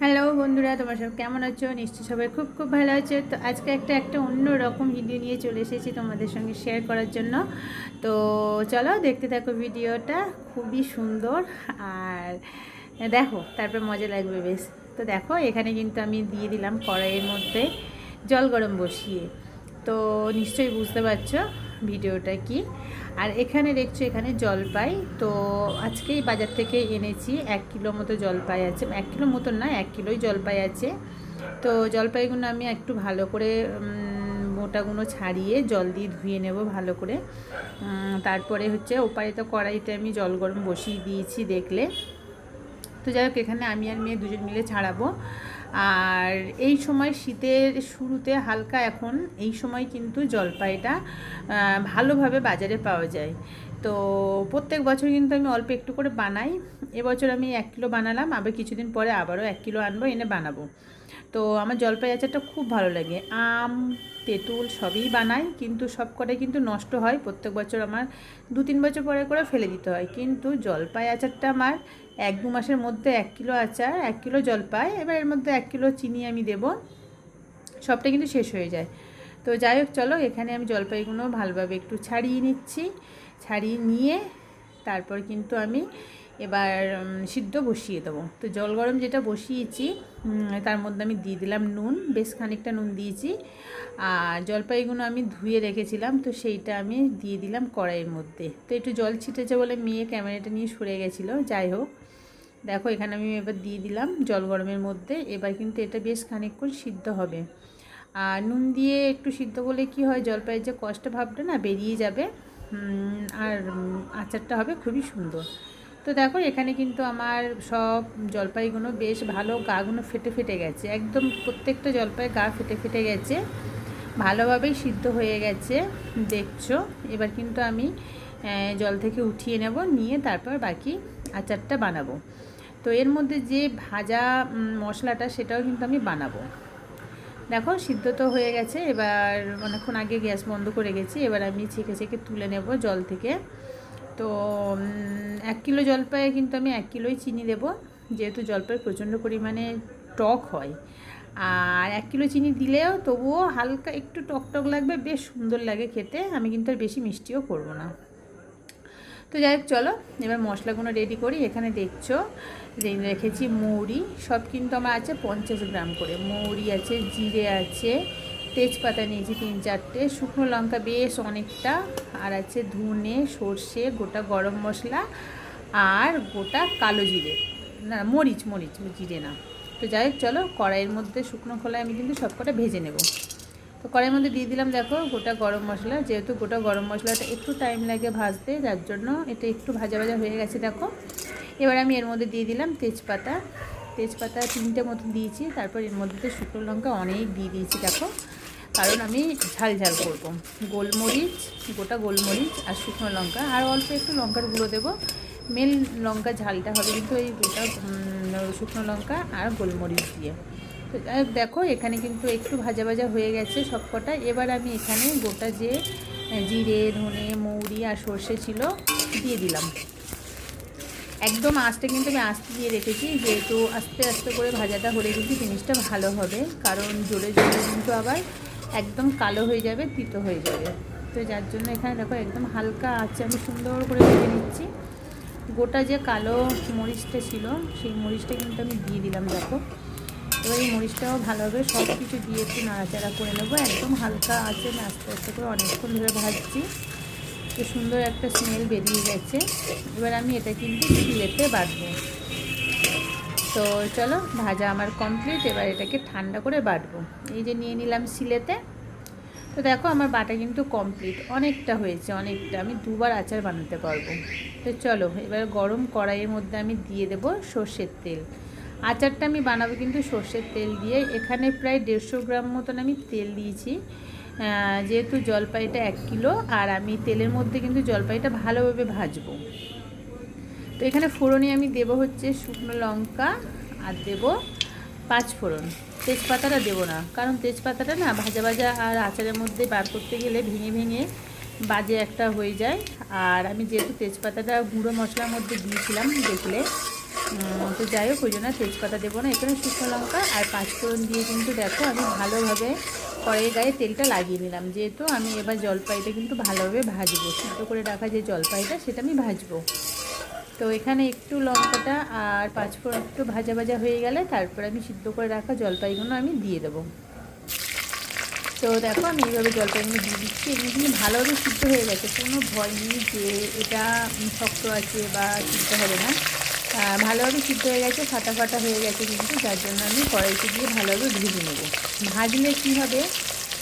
Hello বন্ধুরা, তোমার সব কেমন আছো? নিশ্চয়ই সবাই খুব খুব ভালো আছে। তো আজকে একটা একটা অন্য রকম ভিডিও নিয়ে চলে এসেছি তোমাদের সঙ্গে শেয়ার করার জন্য। তো চলো দেখতে থাকো ভিডিওটা খুবই সুন্দর। আর দেখো, তারপর মজা লাগবে বেশ। তো দেখো, এখানে কিন্তু আমি দিয়ে দিলাম কড়াইয়ের মধ্যে জল গরম বসিয়ে। তো নিশ্চয়ই বুঝতে পারছ ভিডিওটা কি। আর এখানে দেখছ এখানে জলপাই। তো আজকেই বাজার থেকে এনেছি এক কিলো মতো জলপাই আছে। এক কিলো মতন না, এক কিলোই জলপাই আছে। তো জলপাইগুলো আমি একটু ভালো করে মোটাগুলো ছাড়িয়ে জল দিয়ে ধুয়ে নেব ভালো করে। তারপরে হচ্ছে তো কড়াইতে আমি জল গরম বসিয়ে দিয়েছি দেখলে। তো যাই হোক, এখানে আমি আর মেয়ে দুজন মিলে ছাড়াবো। আর এই সময় শীতের শুরুতে হালকা এখন, এই সময় কিন্তু জলপাইটা ভালোভাবে বাজারে পাওয়া যায়। তো প্রত্যেক বছর কিন্তু আমি অল্প একটু করে বানাই। এবছর আমি এক কিলো বানালাম, আবার কিছুদিন পরে আবারও এক কিলো আনব, এনে বানাবো। তো আমার জলপাই আচারটা খুব ভালো লাগে। আম, তেঁতুল সবই বানাই, কিন্তু সব কটাই কিন্তু নষ্ট হয়। প্রত্যেক বছর আমার দু তিন বছর পরে করে ফেলে দিতে হয়। কিন্তু জলপাই আচারটা আমার এক দু মাসের মধ্যে এক কিলো আচার, এক কিলো জলপাই, এবার এর মধ্যে এক কিলো চিনি আমি দেব। সবটা কিন্তু শেষ হয়ে যায়। তো যাই হোক, চলো, এখানে আমি জলপাইগুলো ভালোভাবে একটু ছাড়িয়ে নিচ্ছি। ছাড়িয়ে নিয়ে তারপর কিন্তু আমি এবার সিদ্ধ বসিয়ে দেবো। তো জল গরম যেটা বসিয়েছি তার মধ্যে আমি দিয়ে দিলাম নুন, বেশ খানিকটা নুন দিয়েছি। আর জলপাইগুলো আমি ধুয়ে রেখেছিলাম, তো সেইটা আমি দিয়ে দিলাম কড়াইয়ের মধ্যে। তো একটু জল ছিটেছে বলে মেয়ে ক্যামেরাটা নিয়ে সরে গেছিল, যাই হোক। দেখো, এখানে আমি এবার দিয়ে দিলাম জল গরমের মধ্যে। এবার কিন্তু এটা বেশ খানিকক্ষণ সিদ্ধ হবে। আর নুন দিয়ে একটু সিদ্ধ করলে কি হয়, জলপাইয়ের যে কষ্ট ভাবটা না বেরিয়ে যাবে। আর আচারটা হবে খুবই সুন্দর। তো দেখো, এখানে কিন্তু আমার সব জলপাইগুলো বেশ ভালো গাগুলো ফেটে ফেটে গেছে। একদম প্রত্যেকটা জলপাই গা ফেটে ফেটে গেছে। ভালোভাবেই সিদ্ধ হয়ে গেছে, দেখছ? এবার কিন্তু আমি জল থেকে উঠিয়ে নেব, নিয়ে তারপর বাকি আচারটা বানাবো। তো এর মধ্যে যে ভাজা মশলাটা সেটাও কিন্তু আমি বানাবো। দেখো, সিদ্ধ তো হয়ে গেছে, এবার অনেকক্ষণ আগে গ্যাস বন্ধ করে গেছি, এবার আমি ছেঁকে ছেঁকে তুলে নেব জল থেকে। তো এক কিলো জলপাইয়ে কিন্তু আমি এক কিলোই চিনি দেব, যেহেতু জলপাই প্রচণ্ড পরিমাণে টক হয়। আর এক কিলো চিনি দিলেও তবুও হালকা একটু টক টক লাগবে, বেশ সুন্দর লাগে খেতে, আমি কিন্তু আর বেশি মিষ্টিও করব না। তো যাই হোক, চলো, এবার মশলাগুলো রেডি করি, এখানে দেখছ রেখেছি মৌরি, সব কিন্তু আমার আছে পঞ্চাশ গ্রাম করে। মৌরি আছে, জিরে আছে, তেজপাতা নিয়েছি তিন চারটে, শুকনো লঙ্কা বেশ অনেকটা, আর আছে ধনে, সর্ষে, গোটা গরম মশলা, আর গোটা কালো জিরে। না, মরিচ মরিচ, জিরে না। তো যাই চলো কড়াইয়ের মধ্যে শুকনো খোলায় আমি কিন্তু সব কটা ভেজে নেব। তো কড়াইয়ের মধ্যে দিয়ে দিলাম, দেখো, গোটা গরম মশলা। যেহেতু গোটা গরম মশলাটা একটু টাইম লাগে ভাজতে, যার জন্য এটা একটু ভাজা ভাজা হয়ে গেছে, দেখো। এবার আমি এর মধ্যে দিয়ে দিলাম তেজপাতা। তেজপাতা তিনটে মতো দিয়েছি, তারপর এর মধ্যে তো শুকনো লঙ্কা অনেক দিয়ে দিয়েছি, দেখো। কারণ আমি ঝাল ঝাল করব। গোলমরিচ, গোটা গোলমরিচ আর শুকনো লঙ্কা, আর অল্প একটু লঙ্কার গুঁড়ো দেবো। মেন লঙ্কা ঝালটা হবে কিন্তু এই গোটা শুকনো লঙ্কা আর গোলমরিচ দিয়ে। তো দেখো, এখানে কিন্তু একটু ভাজা ভাজা হয়ে গেছে সবকটা। এবার আমি এখানে গোটা যে, জিরে, ধনে, মৌরি আর সর্ষে ছিল দিয়ে দিলাম। একদম আঁচটা কিন্তু আমি আস্তে দিয়ে রেখেছি, যেহেতু আস্তে আস্তে করে ভাজাটা হলে কিন্তু জিনিসটা ভালো হবে। কারণ জোরে জোরে কিন্তু আবার একদম কালো হয়ে যাবে, তিতো হয়ে যাবে। তো যার জন্য এখানে দেখো একদম হালকা আছে আমি সুন্দর করে ভেজে নিচ্ছি। গোটা যে কালো মরিচটা ছিল, সেই মরিচটা কিন্তু আমি দিয়ে দিলাম, দেখো। এবার এই মরিচটাও ভালোভাবে সব কিছু দিয়ে একটু নাড়াচাড়া করে নেব। একদম হালকা আছে আমি আস্তে আস্তে করে অনেকক্ষণ ধরে ভাজছি। তো সুন্দর একটা স্মেল বেরিয়ে গেছে। এবার আমি এটা কিন্তু শিলেতে বাটবো তো চলো, ভাজা আমার কমপ্লিট এবার এটাকে ঠান্ডা করে বাটবো এই যে নিয়ে নিলাম শিলেতে। তো দেখো, আমার বাটা কিন্তু কমপ্লিট অনেকটা হয়েছে, অনেকটা। আমি দুবার আচার বানাতে পারব। তো চলো, এবার গরম কড়াইয়ের মধ্যে আমি দিয়ে দেবো সর্ষের তেল। আচারটা আমি বানাবো কিন্তু সর্ষের তেল দিয়ে। এখানে প্রায় দেড়শো গ্রাম মতন আমি তেল দিয়েছি। যেহেতু জলপাইটা এক কিলো, আর আমি তেলের মধ্যে কিন্তু জলপাইটা ভালোভাবে ভাজবো। তো এখানে ফোড়নে আমি দেব হচ্ছে শুকনো লঙ্কা, আর দেব পাঁচ ফোড়ন। তেজপাতাটা দেবো না, কারণ তেজপাতাটা না ভাজা ভাজা আর আচারের মধ্যে বার করতে গেলে ভেঙে ভেঙে বাজে একটা হয়ে যায়। আর আমি যেহেতু তেজপাতাটা গুঁড়ো মশলার মধ্যে দিয়েছিলাম দেখলে তো যাই হোক, ওই জন্য তেজপাতা দেবো না। এখানে শুকনো লঙ্কা আর পাঁচফোড়ন দিয়ে কিন্তু দেখো আমি ভালোভাবে কড়াইয়ের গায়ে তেলটা লাগিয়ে নিলাম। যেহেতু আমি এবার জলপাইটা কিন্তু ভালোভাবে ভাজবো। সিদ্ধ করে রাখা যে জলপাইটা, সেটা আমি ভাজবো। তো এখানে একটু লঙ্কাটা আর পাঁচফোড়ন একটু ভাজা ভাজা হয়ে গেলে তারপর আমি সিদ্ধ করে রাখা জলপাইগুলো আমি দিয়ে দেবো। তো দেখো আমি এইভাবে জলপাইগুলো দিয়ে দিচ্ছি। এগুলো কিন্তু ভালোভাবে সিদ্ধ হয়ে গেছে। কোনো ভয় নেই যে এটা শক্ত আছে বা সিদ্ধ হবে না। ভালোভাবে সিদ্ধ হয়ে গেছে, ফাটা ফাটা হয়ে গেছে কিন্তু যার জন্য আমি কড়াইতে দিয়ে ভালোভাবে ভেজে নেব। ভাজলে কী হবে?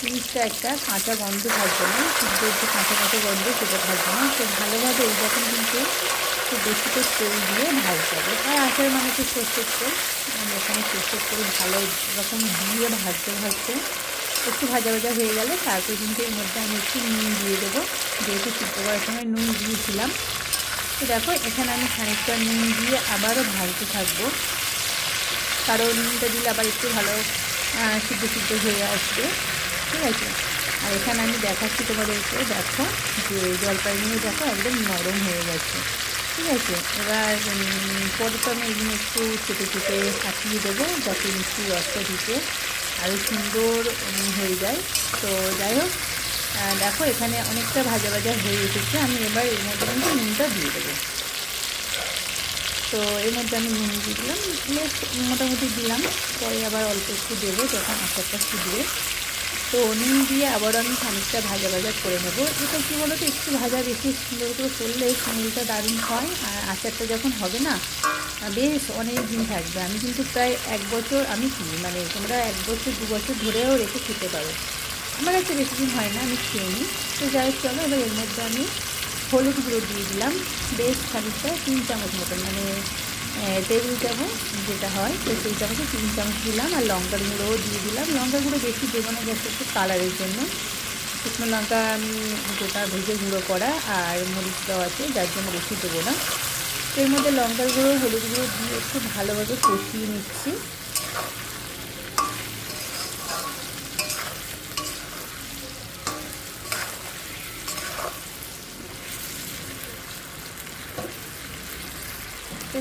জিনিসটা একটা কাঁচা গন্ধ থাকবে না, সিদ্ধ যে কাঁচা কাঁচা গন্ধ সেটা থাকবে না। তো ভালোভাবে এই রকম কিন্তু একটু বেশি করে তেল দিয়ে ভাজতে হবে। আর আচার মানে তো সর্ষের তেল আমি এখানে সর্ষের তেল ভালো রকম দিয়ে ভাজতে ভাজতে একটু ভাজা ভাজা হয়ে গেলে তারপর কিন্তু এর মধ্যে আমি একটু নুন দিয়ে দেবো। যেহেতু সিদ্ধ করার সময় নুন দিয়েছিলাম দেখো, এখানে আমি খানিকটা নুন দিয়ে আবারও ভাজতে থাকব। কারণ নুনটা দিলে আবার একটু ভালো সিদ্ধ সিদ্ধ হয়ে আসবে। ঠিক আছে? আর এখানে আমি দেখাচ্ছি তোমাদেরকে, দেখো যে জলপাই নিয়ে দেখো একদম নরম হয়ে গেছে। ঠিক আছে? এবার পরে তো আমি এগুলো একটু চেটে চেটে ফাটিয়ে দেবো, যাতে মিষ্টি রসটা দিতে আরও সুন্দর হয়ে যায়। তো যাই হোক দেখো, এখানে অনেকটা ভাজা ভাজা হয়ে এসেছে। আমি এবার এর মধ্যে কিন্তু নুনটা দিয়ে দেবো। তো এর মধ্যে আমি নুন দিয়ে দিলাম। বেশ, মোটামুটি দিলাম। পরে আবার অল্প একটু দেবো যখন আচারটা ফুটবে। তো নুন দিয়ে আবার আমি খানিকটা ভাজা ভাজা করে নেব। এটা কী বলো তো একটু ভাজা বেশি সুন্দর করে করলে স্মেলটা দারুণ হয়। আর আচারটা যখন হবে না, বেশ অনেক দিন থাকবে। আমি কিন্তু প্রায় এক বছর আমি কিনি। মানে তোমরা এক বছর, দু বছর ধরেও রেখে খেতে পারো। আমার কাছে বেশি দিন হয় না, আমি খেয়ে নিই। তো যাই হোক, চলো, এবার এর মধ্যে আমি হলুদ গুঁড়ো দিয়ে দিলাম। বেশ খানিকটা, তিন চামচ মতন মানে টেবিল চামচ যেটা হয়, তো সেই চামচে তিন চামচ দিলাম। আর লঙ্কার গুঁড়োও দিয়ে দিলাম। লঙ্কা গুঁড়ো বেশি দেবো না জাস্ট একটু কালারের জন্য। শুকনো লঙ্কা আমি গোটা ভেজে গুঁড়ো করা আর মরিচ আছে, যার জন্য বেশি দেবো না। তো এর মধ্যে লঙ্কার গুঁড়ো, হলুদ গুঁড়ো দিয়ে একটু ভালোভাবে কষিয়ে নিচ্ছি।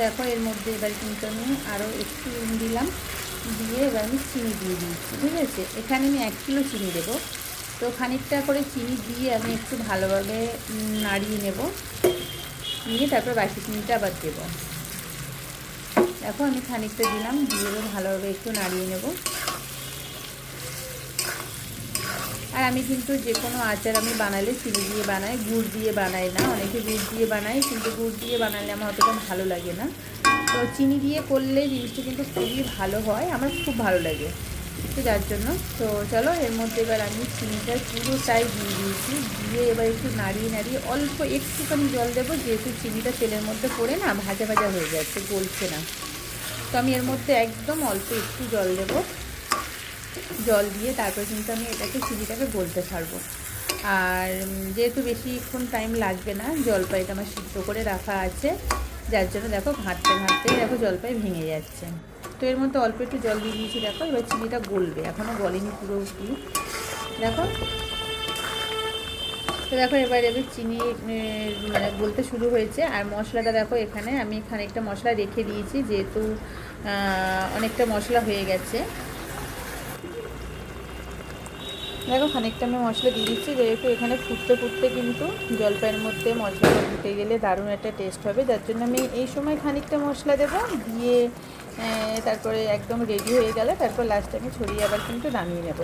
দেখো, এর মধ্যে এবার কিন্তু আমি আরও একটু দিলাম। দিয়ে এবার আমি চিনি দিয়ে দিয়েছি ঠিক আছে? এখানে আমি এক কিলো চিনি দেবো। তো খানিকটা করে চিনি দিয়ে আমি একটু ভালোভাবে নাড়িয়ে নেব। নিয়ে তারপর বাকি চিনিটা আবার দেবো। দেখো, আমি খানিকটা দিলাম, দিয়ে ভালোভাবে একটু নাড়িয়ে নেব। আর আমি কিন্তু যে কোনো আচার আমি বানালে চিনি দিয়ে বানাই, গুড় দিয়ে বানাই না। অনেকে গুড় দিয়ে বানাই কিন্তু গুড় দিয়ে বানালে আমার অতটা ভালো লাগে না। তো চিনি দিয়ে করলে জিনিসটা কিন্তু খুবই ভালো হয়, আমার খুব ভালো লাগে। তো যার জন্য, তো চলো এর মধ্যে এবার আমি চিনিটা পুরোটাই দিয়ে দিয়েছি। দিয়ে এবার একটু নাড়িয়ে নাড়িয়ে অল্প একটুখানি জল দেবো, যেহেতু চিনিটা তেলের মধ্যে পড়ে না, ভাজা ভাজা হয়ে যাচ্ছে, গলছে না। তো আমি এর মধ্যে একদম অল্প একটু জল দেবো। জল দিয়ে তারপর কিন্তু আমি এটাকে চিনিটাকে গলতে ছাড়বো। আর যেহেতু বেশিক্ষণ টাইম লাগবে না, জলপাইটা আমার সিদ্ধ করে রাখা আছে, যার জন্য দেখো ঘাঁটতে ঘাঁটতে দেখো জলপাই ভেঙে যাচ্ছে। তো এর মধ্যে অল্প একটু জল দিয়ে দিয়েছি, দেখো, এবার চিনিটা গলবে এখনও গলেনি পুরোপুরি দেখো, তো দেখো এবার এবার চিনি মানে বলতে শুরু হয়েছে। আর মশলাটা দেখো এখানে, আমি খানিকটা মশলা রেখে দিয়েছি, যেহেতু অনেকটা মশলা হয়ে গেছে। দেখো, খানিকটা আমি মশলা দিয়ে দিচ্ছি, যেহেতু এখানে ফুটতে ফুটতে কিন্তু জলপাইয়ের মধ্যে মশলাটা ঢুকে গেলে দারুণ একটা টেস্ট হবে। যার জন্য আমি এই সময় খানিকটা মশলা দেবো, দিয়ে তারপরে একদম রেডি হয়ে গেলে তারপর লাস্টে আমি ছড়িয়ে আবার কিন্তু নামিয়ে নেব।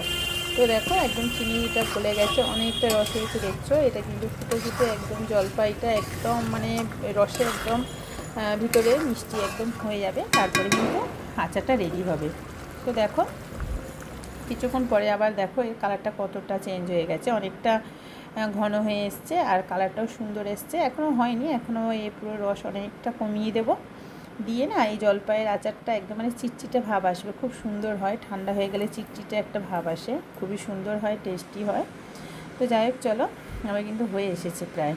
তো দেখো, একদম চিনিটা গলে গেছে, অনেকটা রস হয়েছে, দেখছ? এটা কিন্তু ফুটে ফুটে একদম জলপাইটা একদম মানে রসে একদম ভিতরে মিষ্টি একদম হয়ে যাবে, তারপরে কিন্তু আচারটা রেডি হবে। তো দেখো কিছুক্ষণ পরে আবার দেখো এর কালারটা কতটা চেঞ্জ হয়ে গেছে। অনেকটা ঘন হয়ে এসছে আর কালারটাও সুন্দর এসছে। এখনও হয়নি এখনও এই পুরো রস অনেকটা কমিয়ে দেবো। দিয়ে না এই জলপাইয়ের আচারটা একদম মানে চিটচিটে ভাব আসবে, খুব সুন্দর হয়। ঠান্ডা হয়ে গেলে চিটচিটে একটা ভাব আসে, খুবই সুন্দর হয় টেস্টি হয়। তো যাই হোক, চলো, আমার কিন্তু হয়ে এসেছে প্রায়।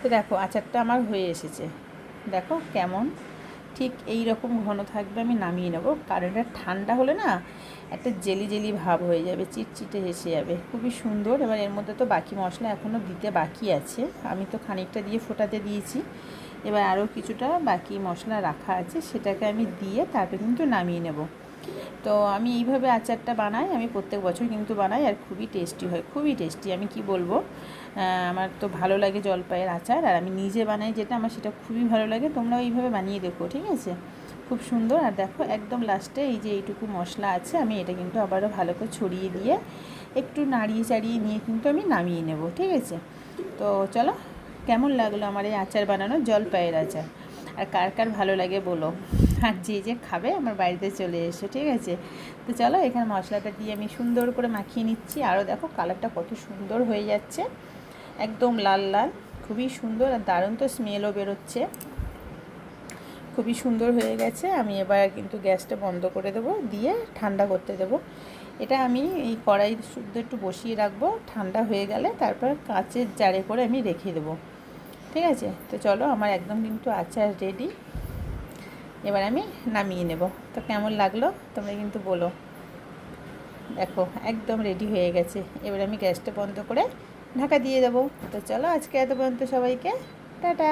তো দেখো, আচারটা আমার হয়ে এসেছে। দেখো কেমন, ঠিক এই রকম ঘন থাকবে আমি নামিয়ে নেব। কারণ এটা ঠান্ডা হলে না একটা জেলি জেলি ভাব হয়ে যাবে, চিটচিটে এসে যাবে। খুবই সুন্দর, এবার এর মধ্যে তো বাকি মশলা এখনও দিতে বাকি আছে। আমি তো খানিকটা দিয়ে ফোটাতে দিয়েছি। এবার আরও কিছুটা বাকি মশলা রাখা আছে, সেটাকে আমি দিয়ে তারপরে কিন্তু নামিয়ে নেব। তো আমি এইভাবে আচারটা বানাই, আমি প্রত্যেক বছর কিন্তু বানাই আর খুবই টেস্টি হয়, খুবই টেস্টি। আমি কি বলব? আমার তো ভালো লাগে জলপাইয়ের আচার আর আমি নিজে বানাই যেটা আমার, সেটা খুবই ভালো লাগে। তোমরাও এইভাবে বানিয়ে দেখো, ঠিক আছে? খুব সুন্দর। আর দেখো, একদম লাস্টে এই যে এইটুকু মশলা আছে, আমি এটা কিন্তু আবারও ভালো করে ছড়িয়ে দিয়ে একটু নাড়িয়ে চাড়িয়ে নিয়ে কিন্তু আমি নামিয়ে নেব, ঠিক আছে? তো চলো, কেমন লাগল আমার এই আচার বানানো? জলপাইয়ের আচার। আর কার কার ভালো লাগে বলো? আর যে যে খাবে আমার বাড়িতে চলে এসো, ঠিক আছে? তো চলো, এখানে মশলাটা দিয়ে আমি সুন্দর করে মাখিয়ে নিচ্ছি। আরও দেখো কালারটা কত সুন্দর হয়ে যাচ্ছে। একদম লাল লাল, খুবই সুন্দর আর দারুণ তো স্মেলও বেরোচ্ছে। খুবই সুন্দর হয়ে গেছে। আমি এবার কিন্তু গ্যাসটা বন্ধ করে দেবো, দিয়ে ঠান্ডা করতে দেবো। এটা আমি এই কড়াই শুদ্ধ একটু বসিয়ে রাখব, ঠান্ডা হয়ে গেলে তারপর কাঁচের জারে করে আমি রেখে দেবো। ঠিক আছে? তো চলো, আমার একদম কিন্তু আচার রেডি এবার আমি নামিয়ে নেব। তো কেমন লাগল? তোমরা কিন্তু বলো। দেখো, একদম রেডি হয়ে গেছে। এবার আমি গ্যাসটা বন্ধ করে ঢাকা দিয়ে দেবো। তো চলো, আজকে এত পর্যন্ত সবাইকে, টাটা।